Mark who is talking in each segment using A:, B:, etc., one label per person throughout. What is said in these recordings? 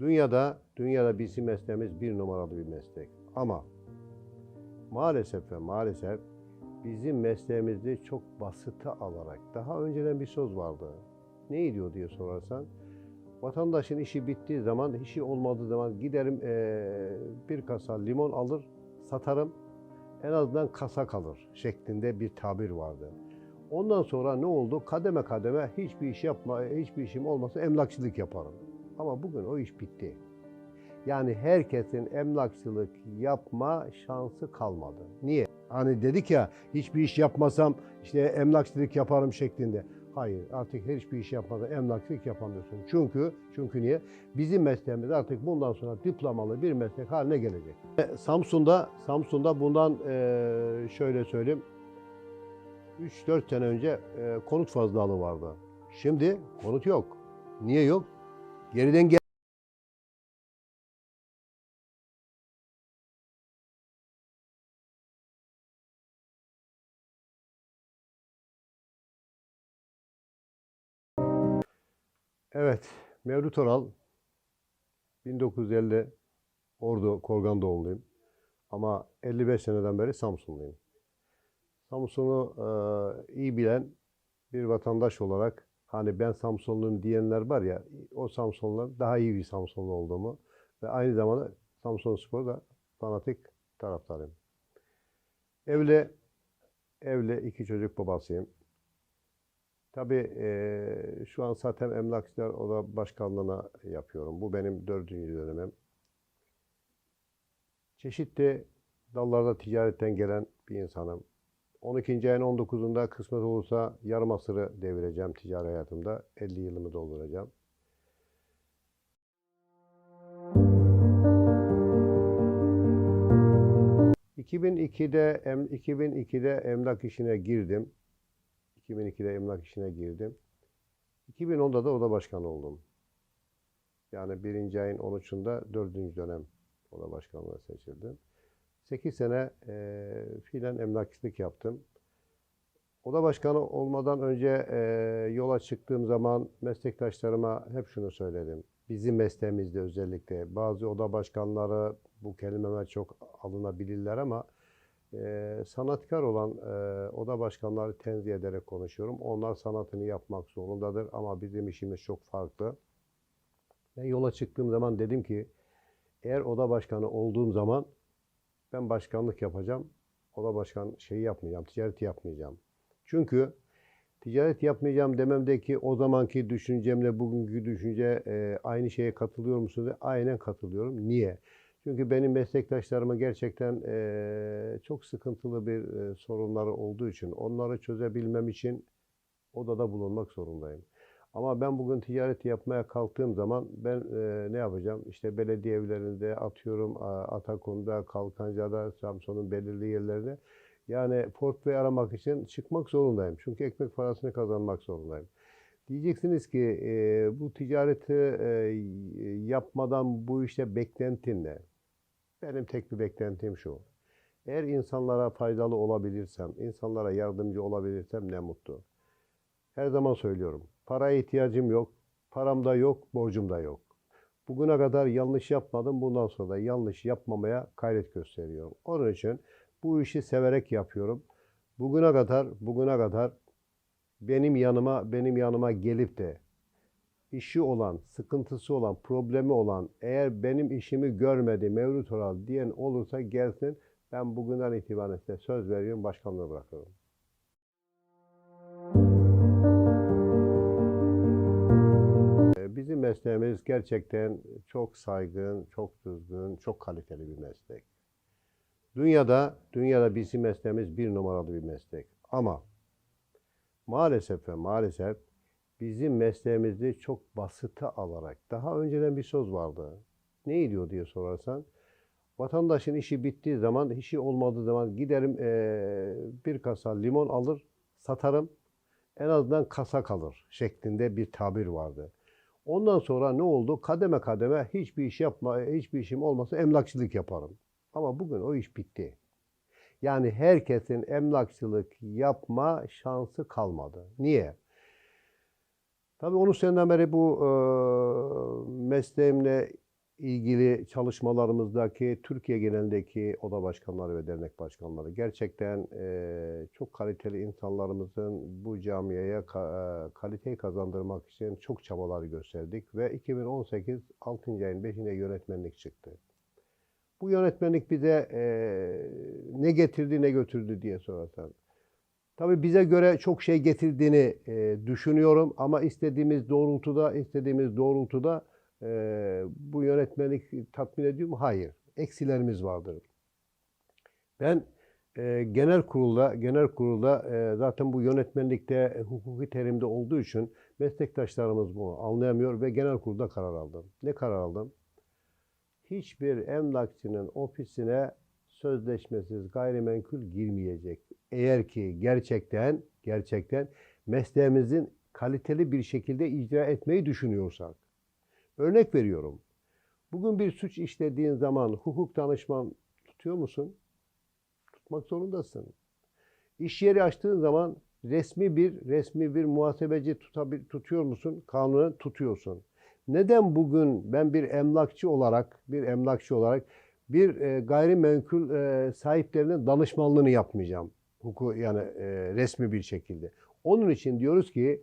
A: Dünyada, dünyada bizim mesleğimiz bir numaralı bir meslek. Ama maalesef ve maalesef bizim mesleğimizi çok basite alarak, daha önceden bir söz vardı. Ne diyor diye sorarsan, vatandaşın işi bittiği zaman, işi olmadığı zaman giderim eee, bir kasa limon alır, satarım, en azından kasa kalır şeklinde bir tabir vardı. Ondan sonra ne oldu? Kademe kademe hiçbir iş yapma, hiçbir işim olmasa emlakçılık yaparım. Ama bugün o iş bitti. Yani herkesin emlakçılık yapma şansı kalmadı. Niye? Hani dedik ya hiçbir iş yapmasam işte emlakçılık yaparım şeklinde. Hayır artık hiçbir iş yapmadan emlakçılık yapamıyorsun. Çünkü çünkü niye? Bizim mesleğimiz artık bundan sonra diplomalı bir meslek haline gelecek. E, Samsun'da Samsun'da bundan e, şöyle söyleyeyim 3-4 sene önce e, konut fazlalığı vardı. Şimdi konut yok. Niye yok? Geriden gel Evet, Mevlüt Oral 1950 Ordu Korgan doğumluyum. Ama 55 seneden beri Samsunluyum. Samsun'u e, iyi bilen bir vatandaş olarak hani ben Samsunluyum diyenler var ya o Samsunlular daha iyi bir Samsunlu olduğumu ve aynı zamanda Samsun Spor'da fanatik taraftarıyım. Evli, evli iki çocuk babasıyım. Tabii eee, şu an zaten Emlakçılar Oda Başkanlığı'na yapıyorum. Bu benim dördüncü dönemim. Çeşitli dallarda ticaretten gelen bir insanım. 12. ayın 19'unda kısmet olursa yarım asırı devireceğim ticari hayatımda. 50 yılımı dolduracağım. ...2002'de, em- 2002'de emlak işine girdim. 2002'de emlak işine girdim. 2010'da da oda başkanı oldum. Yani birinci ayın 13'ünde dördüncü dönem oda başkanlığı seçildim. 8 sene eee fiilen emlakçılık yaptım. Oda başkanı olmadan önce eee, yola çıktığım zaman meslektaşlarıma hep şunu söyledim. Bizim mesleğimizde özellikle bazı oda başkanları bu kelimeme çok alınabilirler ama eee, sanatkar olan eee, oda başkanları tenzih ederek konuşuyorum. Onlar sanatını yapmak zorundadır ama bizim işimiz çok farklı. Ben yola çıktığım zaman dedim ki eğer oda başkanı olduğum zaman ben başkanlık yapacağım. Oda başkan şeyi yapmayacağım, ticaret yapmayacağım. Çünkü ticaret yapmayacağım dememdeki o zamanki düşüncemle bugünkü düşünce e, aynı şeye katılıyor musunuz? Aynen katılıyorum. Niye? Çünkü benim meslektaşlarıma gerçekten e, çok sıkıntılı bir e, sorunları olduğu için onları çözebilmem için odada bulunmak zorundayım. Ama ben bugün ticaret yapmaya kalktığım zaman ben e, ne yapacağım? İşte belediye evlerinde atıyorum Atakum'da, Kalkanca'da, Samsun'un belirli yerlerinde. Yani portföy aramak için çıkmak zorundayım. Çünkü ekmek parasını kazanmak zorundayım. Diyeceksiniz ki e, bu ticareti e, yapmadan bu işte beklentin ne? Benim tek bir beklentim şu. Eğer insanlara faydalı olabilirsem, insanlara yardımcı olabilirsem ne mutlu. Her zaman söylüyorum. Paraya ihtiyacım yok. Param da yok, borcum da yok. Bugüne kadar yanlış yapmadım. Bundan sonra da yanlış yapmamaya gayret gösteriyorum. Onun için bu işi severek yapıyorum. Bugüne kadar, bugüne kadar benim yanıma, benim yanıma gelip de işi olan, sıkıntısı olan, problemi olan, eğer benim işimi görmedi, Mevlüt Oral diyen olursa gelsin. Ben bugünden itibaren size söz veriyorum, başkanlığı bırakıyorum. Mesleğimiz gerçekten çok saygın, çok düzgün, çok kaliteli bir meslek. Dünyada, dünyada bizim mesleğimiz bir numaralı bir meslek. Ama maalesef ve maalesef bizim mesleğimizi çok basite alarak, daha önceden bir söz vardı. Ne diyor diye sorarsan, vatandaşın işi bittiği zaman, işi olmadığı zaman giderim eee, bir kasa limon alır, satarım, en azından kasa kalır şeklinde bir tabir vardı. Ondan sonra ne oldu? Kademe kademe hiçbir iş yapma, hiçbir işim olmasa emlakçılık yaparım. Ama bugün o iş bitti. Yani herkesin emlakçılık yapma şansı kalmadı. Niye? Tabii 13 seneden beri bu e, mesleğimle ilgili çalışmalarımızdaki Türkiye genelindeki oda başkanları ve dernek başkanları gerçekten eee, çok kaliteli insanlarımızın bu camiaya ka- eee, kaliteyi kazandırmak için çok çabalar gösterdik ve 2018 6. ayın 5'inde yönetmenlik çıktı. Bu yönetmenlik bize eee, ne getirdi ne götürdü diye sorarsan. Tabii bize göre çok şey getirdiğini eee, düşünüyorum ama istediğimiz doğrultuda istediğimiz doğrultuda eee, bu yönetmenlik tatmin ediyor mu? Hayır. Eksilerimiz vardır. Ben eee, genel kurulda genel kurulda eee, zaten bu yönetmenlikte e, hukuki terimde olduğu için meslektaşlarımız bunu anlayamıyor ve genel kurulda karar aldım. Ne karar aldım? hiçbir emlakçının ofisine sözleşmesiz gayrimenkul girmeyecek. Eğer ki gerçekten gerçekten mesleğimizin kaliteli bir şekilde icra etmeyi düşünüyorsak. Örnek veriyorum. Bugün bir suç işlediğin zaman hukuk danışman tutuyor musun? Tutmak zorundasın. İş yeri açtığın zaman resmi bir resmi bir muhasebeci tutabil, tutuyor musun? Kanunen tutuyorsun. Neden bugün ben bir emlakçı olarak bir emlakçı olarak bir e, gayrimenkul e, sahiplerinin danışmanlığını yapmayacağım? Hukuku yani e, resmi bir şekilde. Onun için diyoruz ki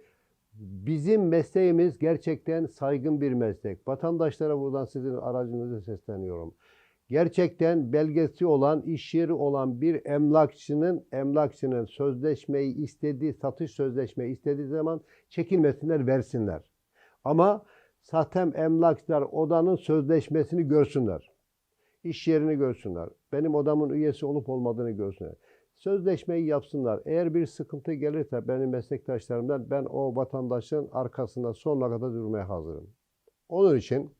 A: bizim mesleğimiz gerçekten saygın bir meslek. Vatandaşlara buradan sizin aracınızı sesleniyorum. Gerçekten belgesi olan, iş yeri olan bir emlakçının emlakçının sözleşmeyi istediği, satış sözleşmeyi istediği zaman çekilmesinler, versinler. Ama sahtem emlakçılar odanın sözleşmesini görsünler. İş yerini görsünler. Benim odamın üyesi olup olmadığını görsünler. Sözleşmeyi yapsınlar. Eğer bir sıkıntı gelirse benim meslektaşlarımdan ben o vatandaşın arkasında sonuna kadar durmaya hazırım. Onun için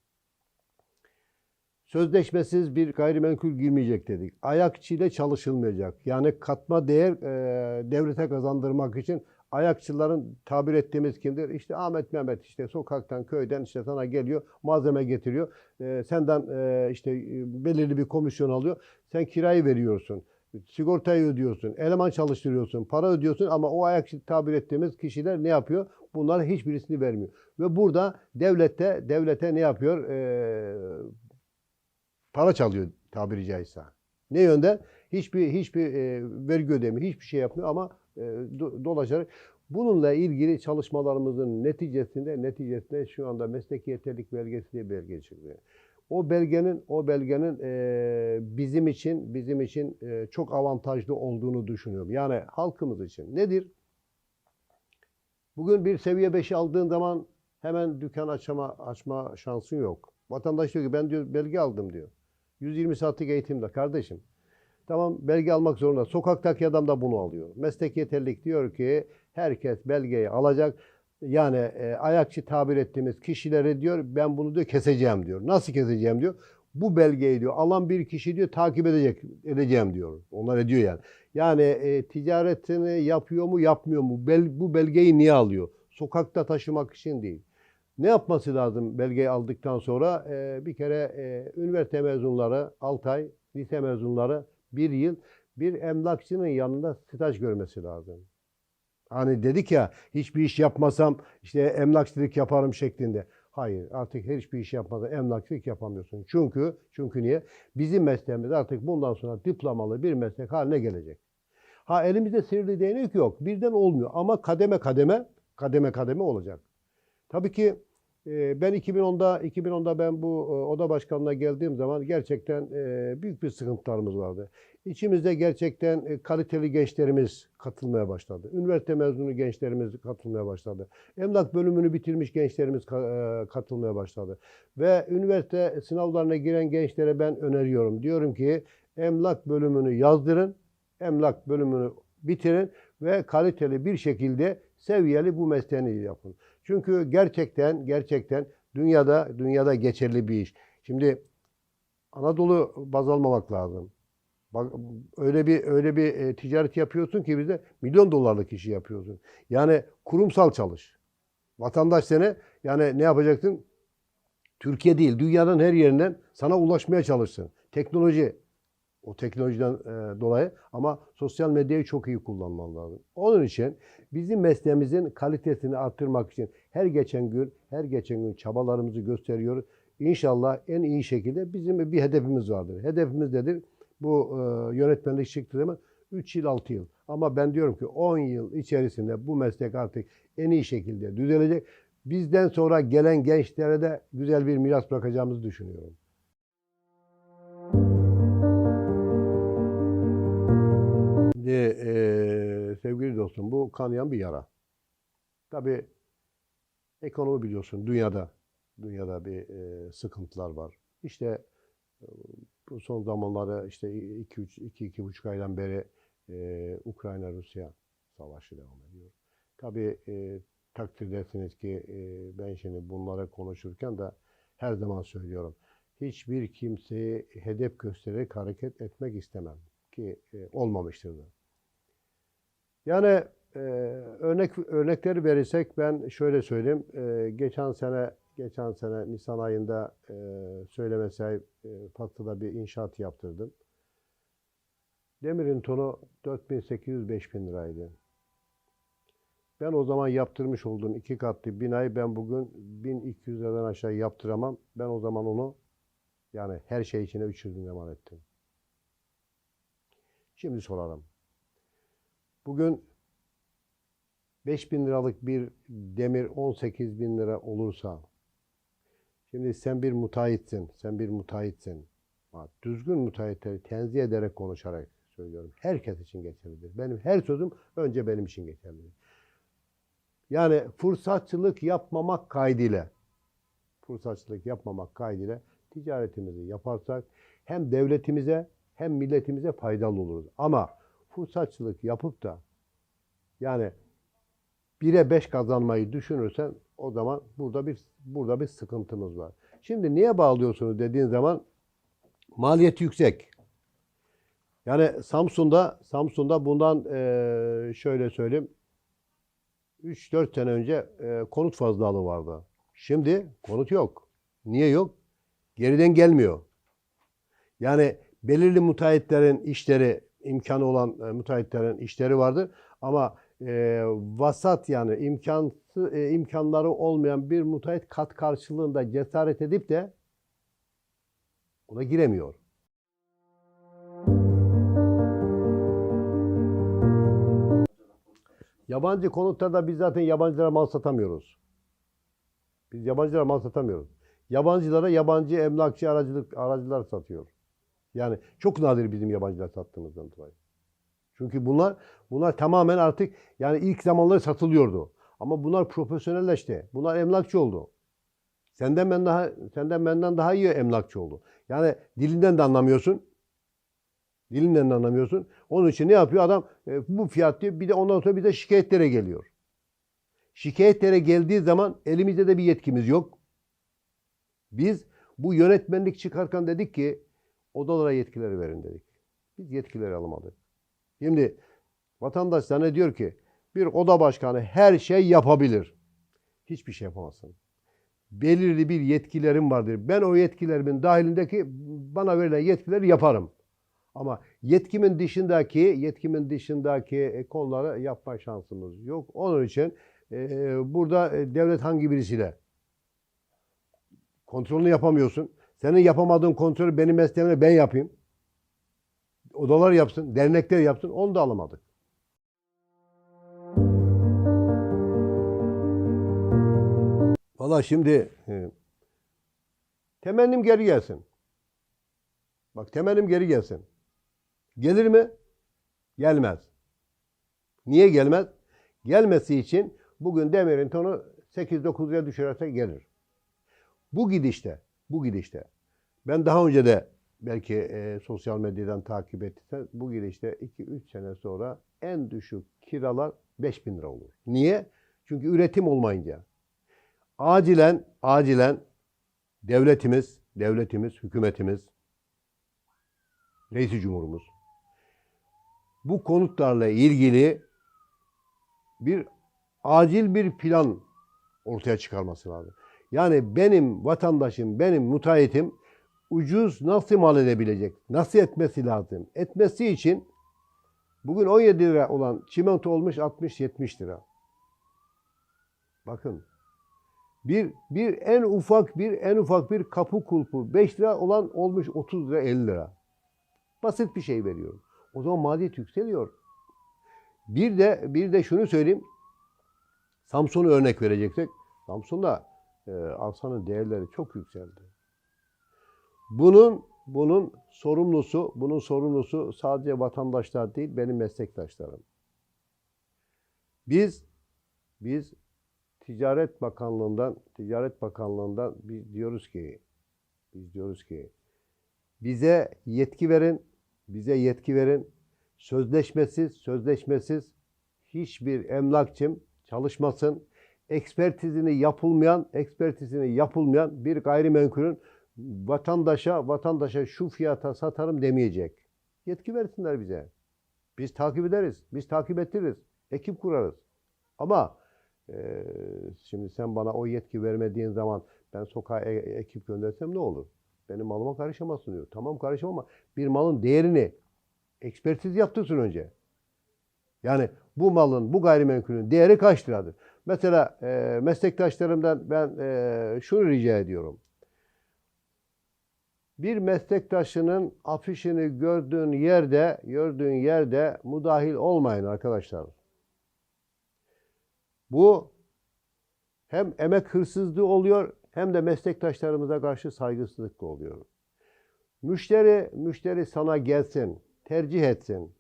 A: sözleşmesiz bir gayrimenkul girmeyecek dedik. Ayakçıyla çalışılmayacak. Yani katma değer e, devlete kazandırmak için ayakçıların tabir ettiğimiz kimdir? İşte Ahmet Mehmet işte sokaktan köyden işte sana geliyor malzeme getiriyor. E, senden e, işte e, belirli bir komisyon alıyor. Sen kirayı veriyorsun. Sigortayı ödüyorsun. Eleman çalıştırıyorsun. Para ödüyorsun ama o ayakçı tabir ettiğimiz kişiler ne yapıyor? Bunların hiçbirisini vermiyor. Ve burada devlette devlete ne yapıyor? E, para çalıyor tabiri caizse. Ne yönde? Hiçbir hiçbir e, vergi ödemiyor, hiçbir şey yapmıyor ama e, do- dolaşarak bununla ilgili çalışmalarımızın neticesinde neticesinde şu anda mesleki yeterlilik belgesi diye belge çıkıyor. O belgenin o belgenin e, bizim için bizim için e, çok avantajlı olduğunu düşünüyorum. Yani halkımız için. Nedir? Bugün bir seviye 5'i aldığın zaman hemen dükkan açma açma şansın yok. Vatandaş diyor ki ben diyor belge aldım diyor. 120 saatlik eğitimde kardeşim. Tamam belge almak zorunda. Sokaktaki adam da bunu alıyor. Meslek yeterlilik diyor ki herkes belgeyi alacak. Yani e, ayakçı tabir ettiğimiz kişileri diyor ben bunu diyor keseceğim diyor. Nasıl keseceğim diyor. Bu belgeyi diyor alan bir kişi diyor takip edecek edeceğim diyor. Onlar ediyor yani. Yani e, ticaretini yapıyor mu yapmıyor mu? Bel, bu belgeyi niye alıyor? Sokakta taşımak için değil. Ne yapması lazım belgeyi aldıktan sonra? E, bir kere e, üniversite mezunları 6 ay, lise mezunları bir yıl bir emlakçının yanında staj görmesi lazım. Hani dedik ya hiçbir iş yapmasam işte emlakçılık yaparım şeklinde. Hayır artık her hiçbir iş yapmadan emlakçılık yapamıyorsun. Çünkü çünkü niye? Bizim mesleğimiz artık bundan sonra diplomalı bir meslek haline gelecek. Ha elimizde sihirli değnek yok. Birden olmuyor ama kademe kademe kademe kademe olacak. Tabii ki ben 2010'da 2010'da ben bu e, oda başkanlığına geldiğim zaman gerçekten e, büyük bir sıkıntılarımız vardı. İçimizde gerçekten e, kaliteli gençlerimiz katılmaya başladı. Üniversite mezunu gençlerimiz katılmaya başladı. Emlak bölümünü bitirmiş gençlerimiz ka- katılmaya başladı. Ve üniversite sınavlarına giren gençlere ben öneriyorum. Diyorum ki emlak bölümünü yazdırın, emlak bölümünü bitirin ve kaliteli bir şekilde seviyeli bu mesleğini yapın. Çünkü gerçekten gerçekten dünyada dünyada geçerli bir iş. Şimdi Anadolu baz almamak lazım. Bak öyle bir öyle bir e, ticaret yapıyorsun ki bize milyon dolarlık işi yapıyorsun. Yani kurumsal çalış. Vatandaş seni yani ne yapacaksın? Türkiye değil, dünyanın her yerinden sana ulaşmaya çalışsın. Teknoloji o teknolojiden e, dolayı ama sosyal medyayı çok iyi kullanman lazım. Onun için bizim mesleğimizin kalitesini arttırmak için her geçen gün her geçen gün çabalarımızı gösteriyoruz. inşallah en iyi şekilde bizim bir hedefimiz vardır. Hedefimiz nedir? Bu e, yönetmenlik çıktığı zaman 3 yıl 6 yıl. Ama ben diyorum ki 10 yıl içerisinde bu meslek artık en iyi şekilde düzelecek. Bizden sonra gelen gençlere de güzel bir miras bırakacağımızı düşünüyorum. Şimdi eee, sevgili dostum bu kanayan bir yara. Tabii ekonomi biliyorsun dünyada dünyada bir eee, sıkıntılar var. İşte bu son zamanlarda işte 2 3 2 iki buçuk aydan beri eee, Ukrayna Rusya savaşı devam ediyor. Tabii eee takdir edersiniz ki eee, ben şimdi bunları konuşurken de her zaman söylüyorum. Hiçbir kimseyi hedef göstererek hareket etmek istemem ki e, olmamıştır. Yani e, örnek örnekleri verirsek ben şöyle söyleyeyim. E, geçen sene geçen sene Nisan ayında e, söyleme Patlı'da bir inşaat yaptırdım. Demirin tonu 4800-5000 liraydı. Ben o zaman yaptırmış olduğum iki katlı binayı ben bugün 1200 liradan aşağı yaptıramam. Ben o zaman onu yani her şey içine 300 bin lira ettim. Şimdi sorarım. Bugün 5000 liralık bir demir 18 bin lira olursa şimdi sen bir müteahhitsin, sen bir müteahhitsin. Düzgün müteahhitleri tenzih ederek konuşarak söylüyorum. Herkes için geçerlidir. Benim her sözüm önce benim için geçerlidir. Yani fırsatçılık yapmamak kaydıyla fırsatçılık yapmamak kaydıyla ticaretimizi yaparsak hem devletimize hem milletimize faydalı oluruz. Ama fırsatçılık yapıp da yani 1'e 5 kazanmayı düşünürsen o zaman burada bir burada bir sıkıntımız var. Şimdi niye bağlıyorsunuz dediğin zaman maliyeti yüksek. Yani Samsun'da Samsun'da bundan eee, şöyle söyleyeyim 3-4 sene önce eee, konut fazlalığı vardı. Şimdi konut yok. Niye yok? Geriden gelmiyor. Yani belirli müteahhitlerin işleri, imkanı olan e, müteahhitlerin işleri vardır. Ama e, vasat yani imkansı, e, imkanları olmayan bir müteahhit kat karşılığında cesaret edip de ona giremiyor. Yabancı konutlarda biz zaten yabancılara mal satamıyoruz. Biz yabancılara mal satamıyoruz. Yabancılara yabancı emlakçı aracılık aracılar satıyor. Yani çok nadir bizim yabancılar sattığımızdan dolayı. Çünkü bunlar bunlar tamamen artık yani ilk zamanları satılıyordu. Ama bunlar profesyonelleşti. Bunlar emlakçı oldu. Senden ben daha senden benden daha iyi emlakçı oldu. Yani dilinden de anlamıyorsun. Dilinden de anlamıyorsun. Onun için ne yapıyor adam? E, bu fiyat diyor. Bir de ondan sonra bir de şikayetlere geliyor. Şikayetlere geldiği zaman elimizde de bir yetkimiz yok. Biz bu yönetmenlik çıkarken dedik ki odalara yetkileri verin dedik. Biz yetkileri alamadık. Şimdi vatandaş zannediyor ki bir oda başkanı her şey yapabilir. Hiçbir şey yapamazsın. Belirli bir yetkilerim vardır. Ben o yetkilerimin dahilindeki bana verilen yetkileri yaparım. Ama yetkimin dışındaki yetkimin dışındaki e, konuları yapma şansımız yok. Onun için e, burada e, devlet hangi birisiyle kontrolünü yapamıyorsun. Senin yapamadığın kontrolü benim mesleğimle ben yapayım. Odalar yapsın, dernekler yapsın. Onu da alamadık. Valla şimdi e, temennim geri gelsin. Bak temennim geri gelsin. Gelir mi? Gelmez. Niye gelmez? Gelmesi için bugün demirin tonu 8-9'ya düşürerse gelir. Bu gidişte, bu gidişte. Ben daha önce de belki e, sosyal medyadan takip ettiysen bu gidişte 2-3 sene sonra en düşük kiralar 5000 lira olur. Niye? Çünkü üretim olmayınca. Acilen, acilen devletimiz, devletimiz, hükümetimiz, reisi cumhurumuz bu konutlarla ilgili bir acil bir plan ortaya çıkarması lazım. Yani benim vatandaşım, benim müteahhitim ucuz nasıl mal edebilecek? Nasıl etmesi lazım? Etmesi için bugün 17 lira olan çimento olmuş 60-70 lira. Bakın Bir, bir en ufak bir en ufak bir kapı kulpu 5 lira olan olmuş 30 lira 50 lira. Basit bir şey veriyorum. O zaman maliyet yükseliyor. Bir de bir de şunu söyleyeyim. Samsun'u örnek vereceksek Samsun'da e, arsanın değerleri çok yükseldi. Bunun bunun sorumlusu, bunun sorumlusu sadece vatandaşlar değil, benim meslektaşlarım. Biz biz Ticaret Bakanlığı'ndan Ticaret Bakanlığı'ndan biz diyoruz ki biz diyoruz ki bize yetki verin, bize yetki verin. Sözleşmesiz, sözleşmesiz hiçbir emlakçım çalışmasın. Ekspertizini yapılmayan, ekspertizini yapılmayan bir gayrimenkulün vatandaşa vatandaşa şu fiyata satarım demeyecek. Yetki versinler bize. Biz takip ederiz. Biz takip ettiririz. Ekip kurarız. Ama e, şimdi sen bana o yetki vermediğin zaman ben sokağa e- ekip göndersem ne olur? Benim malıma karışamazsın diyor. Tamam karışamam ama bir malın değerini ekspertiz yaptırsın önce. Yani bu malın, bu gayrimenkulün değeri kaç liradır? Mesela e, meslektaşlarımdan ben e, şunu rica ediyorum. Bir meslektaşının afişini gördüğün yerde, gördüğün yerde müdahil olmayın arkadaşlar. Bu hem emek hırsızlığı oluyor hem de meslektaşlarımıza karşı saygısızlık oluyor. Müşteri, müşteri sana gelsin, tercih etsin.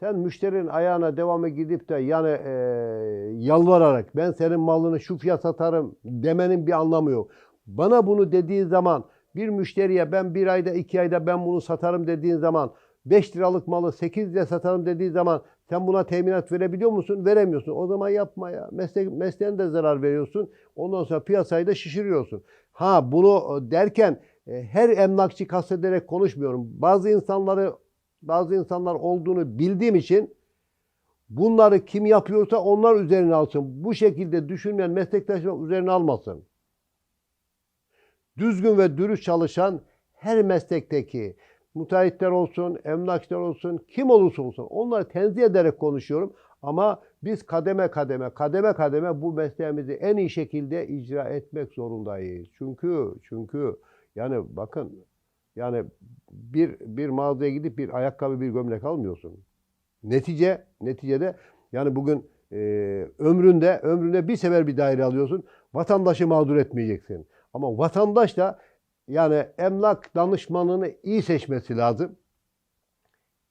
A: Sen müşterinin ayağına devamı gidip de yani e, yalvararak ben senin malını şu fiyat satarım demenin bir anlamı yok. Bana bunu dediği zaman bir müşteriye ben bir ayda iki ayda ben bunu satarım dediğin zaman 5 liralık malı 8 liraya satarım dediği zaman sen buna teminat verebiliyor musun? Veremiyorsun. O zaman yapma ya. Meslek, mesleğine de zarar veriyorsun. Ondan sonra piyasayı da şişiriyorsun. Ha bunu derken e, her emlakçı kastederek konuşmuyorum. Bazı insanları bazı insanlar olduğunu bildiğim için bunları kim yapıyorsa onlar üzerine alsın. Bu şekilde düşünmeyen meslektaşlar üzerine almasın. Düzgün ve dürüst çalışan her meslekteki müteahhitler olsun, emlakçılar olsun, kim olursa olsun onları tenzih ederek konuşuyorum. Ama biz kademe kademe, kademe kademe bu mesleğimizi en iyi şekilde icra etmek zorundayız. Çünkü çünkü yani bakın yani bir bir mağazaya gidip bir ayakkabı, bir gömlek almıyorsun. Netice neticede yani bugün e, ömründe ömründe bir sefer bir daire alıyorsun. Vatandaşı mağdur etmeyeceksin. Ama vatandaş da yani emlak danışmanını iyi seçmesi lazım.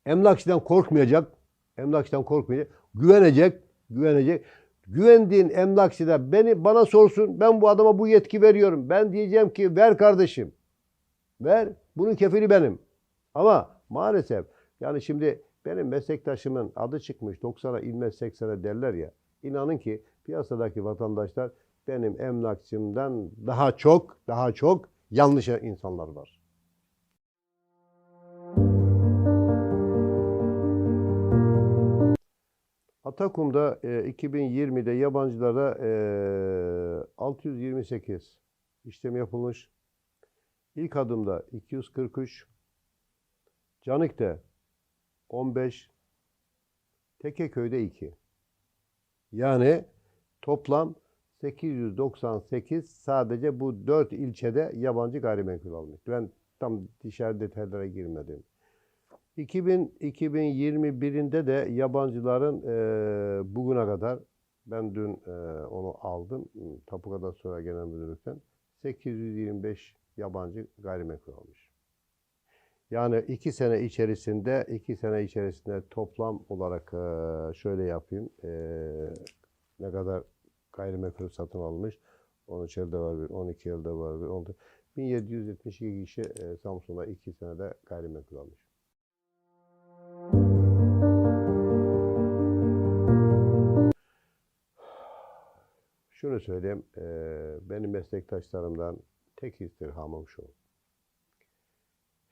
A: Emlakçıdan korkmayacak. Emlakçıdan korkmayacak. Güvenecek. Güvenecek. Güvendiğin emlakçı da beni bana sorsun. Ben bu adama bu yetki veriyorum. Ben diyeceğim ki ver kardeşim. Ver. Bunun kefili benim. Ama maalesef yani şimdi benim meslektaşımın adı çıkmış 90'a inmez 80'e derler ya. İnanın ki piyasadaki vatandaşlar benim emlakçımdan daha çok daha çok yanlış insanlar var. Atakum'da e, 2020'de yabancılara e, 628 işlem yapılmış. İlk adımda 243, Canik'te 15, Tekeköy'de 2. Yani toplam 898 sadece bu 4 ilçede yabancı gayrimenkul almış. Ben tam dışarı detaylara girmedim. 2000, 2021'inde de yabancıların e, bugüne kadar ben dün e, onu aldım. Tapuka'dan sonra genel müdürlükten 825 yabancı gayrimenkul almış. Yani iki sene içerisinde iki sene içerisinde toplam olarak e, şöyle yapayım. E, ne kadar gayrimenkul satın almış. 13 elde var bir, 12 elde var bir. 14. 1772 kişi e, Samsun'da iki senede gayrimenkul almış. Şunu söyleyeyim, e, benim meslektaşlarımdan tek istirhamım şu.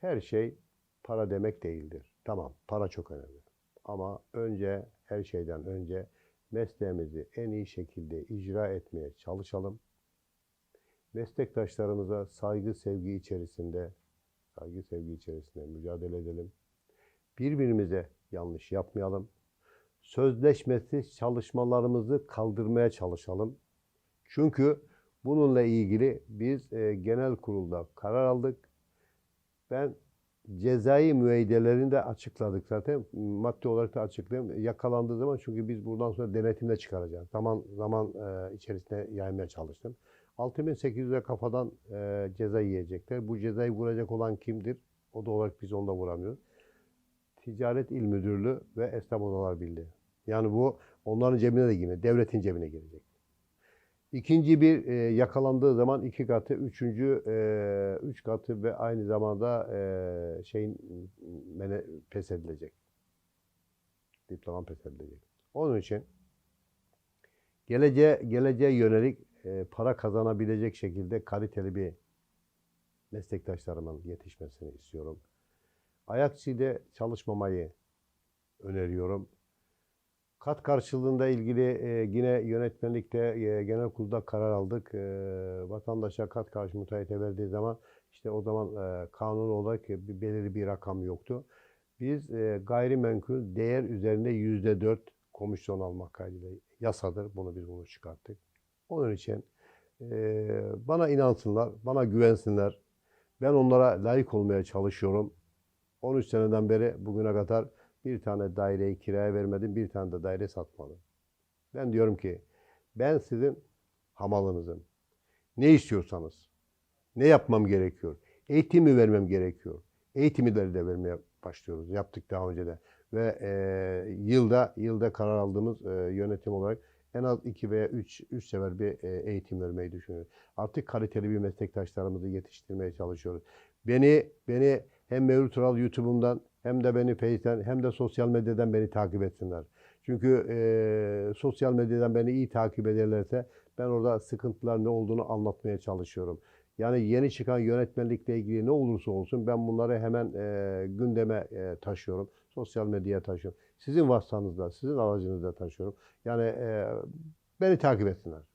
A: Her şey para demek değildir. Tamam, para çok önemli. Ama önce, her şeyden önce mesleğimizi en iyi şekilde icra etmeye çalışalım. Meslektaşlarımıza saygı, sevgi içerisinde, saygı, sevgi içerisinde mücadele edelim. Birbirimize yanlış yapmayalım. Sözleşmesiz çalışmalarımızı kaldırmaya çalışalım. Çünkü Bununla ilgili biz e, genel kurulda karar aldık. Ben cezai müeydelerini de açıkladık zaten. Madde olarak da açıklayayım. Yakalandığı zaman çünkü biz buradan sonra denetimle çıkaracağız. Zaman zaman e, içerisinde yaymaya çalıştım. 6800'e kafadan e, ceza yiyecekler. Bu cezayı vuracak olan kimdir? O da olarak biz onu da vuramıyoruz. Ticaret İl Müdürlüğü ve Esnaf Odalar Birliği. Yani bu onların cebine de girmiyor. Devletin cebine girecek. İkinci bir e, yakalandığı zaman iki katı, üçüncü e, üç katı ve aynı zamanda e, şeyin mene, pes edilecek. Diploma pes edilecek. Onun için geleceğe, geleceğe yönelik e, para kazanabilecek şekilde kaliteli bir meslektaşlarımın yetişmesini istiyorum. Ayakçı'da çalışmamayı öneriyorum. Kat karşılığında ilgili e, yine yönetmenlikte e, genel kurulda karar aldık. E, vatandaşa kat karşı müteahhite verdiği zaman işte o zaman e, kanun olarak bir belirli bir rakam yoktu. Biz e, gayrimenkul değer üzerinde yüzde dört komisyon almak kaydıyla yasadır. Bunu biz bunu çıkarttık. Onun için e, bana inansınlar, bana güvensinler. Ben onlara layık olmaya çalışıyorum. 13 seneden beri bugüne kadar bir tane daireyi kiraya vermedim, bir tane de daire satmadım. Ben diyorum ki ben sizin hamalınızım. Ne istiyorsanız, ne yapmam gerekiyor? Eğitimi vermem gerekiyor. Eğitimleri de vermeye başlıyoruz. Yaptık daha önce de. Ve e, yılda yılda karar aldığımız e, yönetim olarak en az iki veya üç, üç sefer bir e, eğitim vermeyi düşünüyoruz. Artık kaliteli bir meslektaşlarımızı yetiştirmeye çalışıyoruz. Beni beni hem Mevlüt Ural YouTube'umdan hem de beni Face'den hem de sosyal medyadan beni takip etsinler. Çünkü e, sosyal medyadan beni iyi takip ederlerse ben orada sıkıntılar ne olduğunu anlatmaya çalışıyorum. Yani yeni çıkan yönetmenlikle ilgili ne olursa olsun ben bunları hemen e, gündeme e, taşıyorum. Sosyal medyaya taşıyorum. Sizin vasıtanızda, sizin aracınızda taşıyorum. Yani e, beni takip etsinler.